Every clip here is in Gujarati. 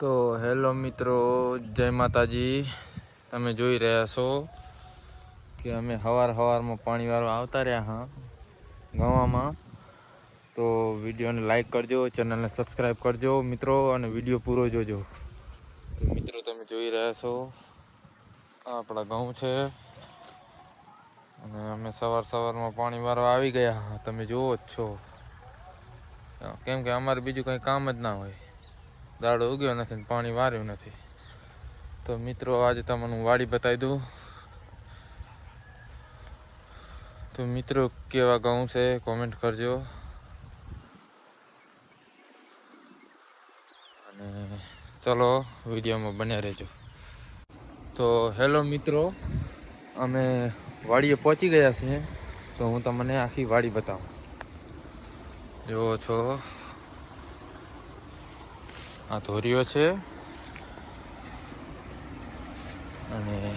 તો હેલો મિત્રો, જય માતાજી. તમે જોઈ રહ્યા છો કે અમે હવાર હવારમાં પાણી વાળો આવતા રહ્યા હા ગામમાં તો વિડીયોને લાઈક કરજો, ચેનલને સબસ્ક્રાઈબ કરજો મિત્રો, અને વીડિયો પૂરો જોજો. મિત્રો, તમે જોઈ રહ્યા છો, આપણા ઘઉં છે. અને અમે સવાર સવારમાં પાણી વાળો આવી ગયા તમે જુઓ જ છો. કેમ કે અમારે બીજું કંઈ કામ જ ના હોય. દાડો ઉગ્યો નથી ને પાણી વાર્યું નથી. તો મિત્રો, આજે તમને વાડી બતાવી દઉં. તો મિત્રો, કેવા ઘઉં છે કોમેન્ટ કરજો. અને ચલો વિડીયોમાં બન્યા રહેજો. તો હેલો મિત્રો, અમે વાડીએ પહોંચી ગયા છીએ. તો હું તમને આખી વાડી બતાવું. જુઓ છો. આ ધોરીઓ છે. અને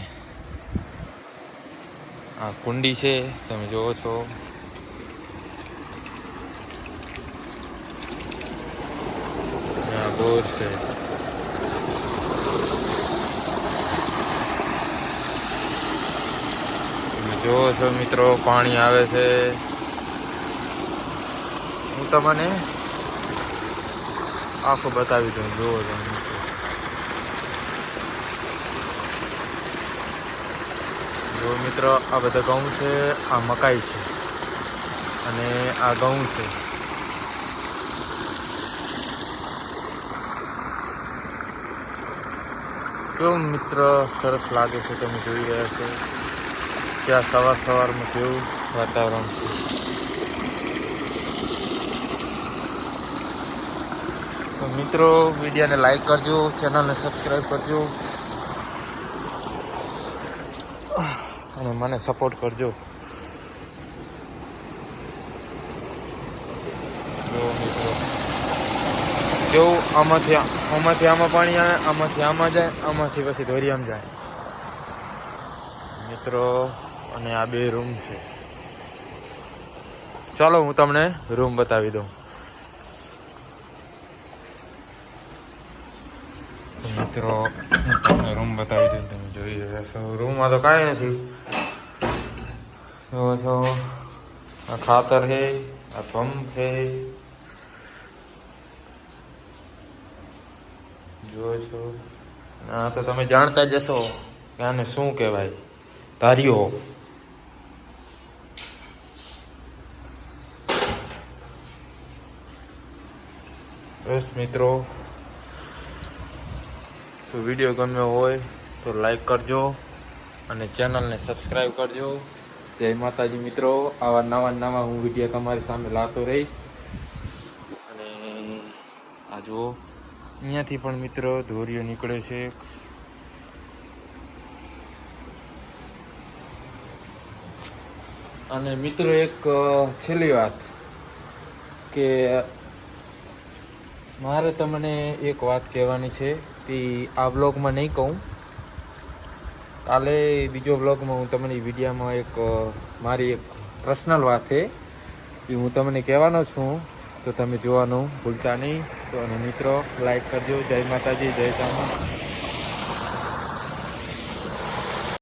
આ કુંડી છે, તમે જોવો છો. બોર છે. તમે જોવો છો મિત્રો, પાણી આવે છે. હું તમને આખું બતાવી દઉં જોવો તમે. જો મિત્રો, આ બધા ઘઉં છે, આ મકાઈ છે. અને આ ઘઉં છે. કેવું મિત્ર, સરસ લાગે છે તમે જોઈ રહ્યા છો? ત્યાં સવાર સવારમાં કેવું વાતાવરણ છે? મિત્રો, વિડીયોને લાઈક કરજો ચેનલને સબસ્ક્રાઈબ કરજો. અને મને સપોર્ટ કરજો. જો મિત્રો. કેવું આમાંથી આમાંથી આમાં પાણી આવે, આમાંથી આમાં જાય, આમાંથી પછી દોરિયામ જાય. મિત્રો, અને આ બે રૂમ છે. ચાલો, હું તમને રૂમ બતાવી દઉં. મિત્રો, હું તમને રૂમ બતાવી દઉં તમે જોઈ રહ્યા છો. રૂમમાં તો કાંઈ નથી. જો છો, આ ખાતર છે, આ પંપ છે. જો છો. આ તો તમે જાણતા જ હશો કે આને શું કહેવાય. તારીઓ બસ મિત્રો તો વીડિયો ગમ્યો હોય તો લાઈક કરજો અને ચેનલને સબસ્ક્રાઈબ કરજો. જય માતાજી મિત્રો, આવા નવા નવા હું વીડિયો તમારી સામે લાતો રહીશ. અને આ જુઓ, અહીંયાથી પણ મિત્રો ધોરીઓ નીકળે છે. અને મિત્રો એક છેલ્લી વાત કે મારે તમને એક વાત કહેવાની છે તે આ બ્લોગમાં નહીં કહું. કાલે બીજો બ્લોગમાં હું તમને વિડીયામાં એક મારી એક પર્સનલ વાત છે એ હું તમને કહેવાનો છું. તો તમે જોવાનું ભૂલતા નહીં. તો અને મિત્રો લાઈક કરજો. જય માતાજી, જય ચામુંડ